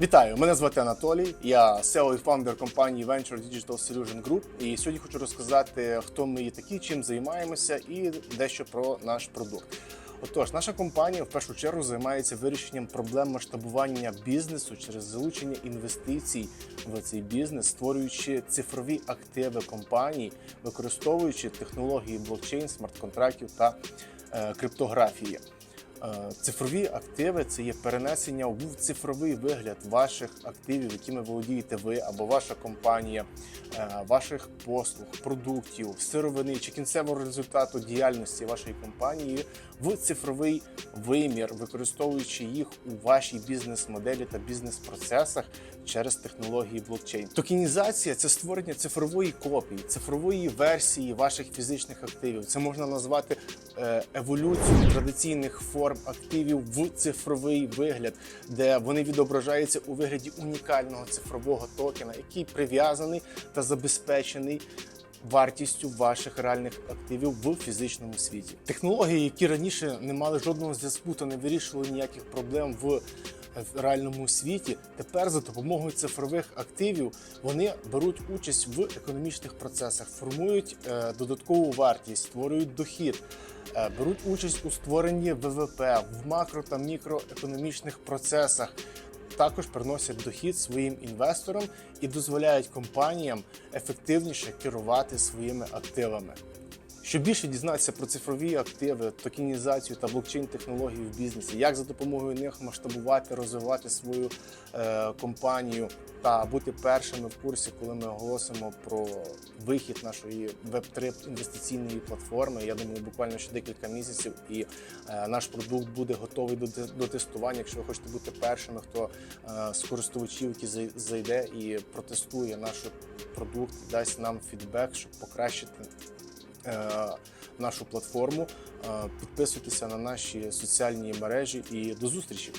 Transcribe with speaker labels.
Speaker 1: Вітаю! Мене звати Анатолій. Я SEO і фаундер компанії Venture Digital Solution Group. І сьогодні хочу розказати, хто ми є такі, чим займаємося, і дещо про наш продукт. Отож, наша компанія в першу чергу займається вирішенням проблем масштабування бізнесу через залучення інвестицій в цей бізнес, створюючи цифрові активи компаній, використовуючи технології блокчейн, смарт-контрактів та е, криптографії. Е, Цифрові активи це є перенесення в цифровий вигляд ваших активів, якими володієте ви або ваша компанія, е, ваших послуг, продуктів, сировини чи кінцевого результату діяльності вашої компанії в цифровий вимір, використовуючи їх у вашій бізнес-моделі та бізнес-процесах через технології блокчейн. Токенізація це створення цифрової копії, цифрової версії ваших фізичних активів. Це можна назвати еволюцію традиційних форм активів в цифровий вигляд, де вони відображаються у вигляді унікального цифрового токена, який прив'язаний та забезпечений. Вартістю ваших реальних активів в фізичному світі. Технології, які раніше не мали жодного зв'язку та не вирішували ніяких проблем в реальному світі, тепер за допомогою цифрових активів вони беруть участь в економічних процесах, формують е, додаткову вартість, створюють дохід, е, беруть участь у створенні ВВП в макро та мікроекономічних процесах. Також приносять дохід своїм інвесторам і дозволяють компаніям ефективніше керувати своїми активами. Щоб більше дізнатися про цифрові активи, токенізацію та блокчейн-технології в бізнесі, як за допомогою них масштабувати, розвивати свою е, компанію та бути першими в курсі, коли ми оголосимо про вихід нашої Web3 інвестиційної платформи. Я думаю, буквально ще декілька місяців, і е, наш продукт буде готовий до, до тестування. Якщо ви хочете бути першими, хто е, з користувачів, які зайде і протестує наш продукт, дасть нам фідбек, щоб покращити нашу платформу. Е, Підписуйтеся на наші соціальні мережі і до зустрічі!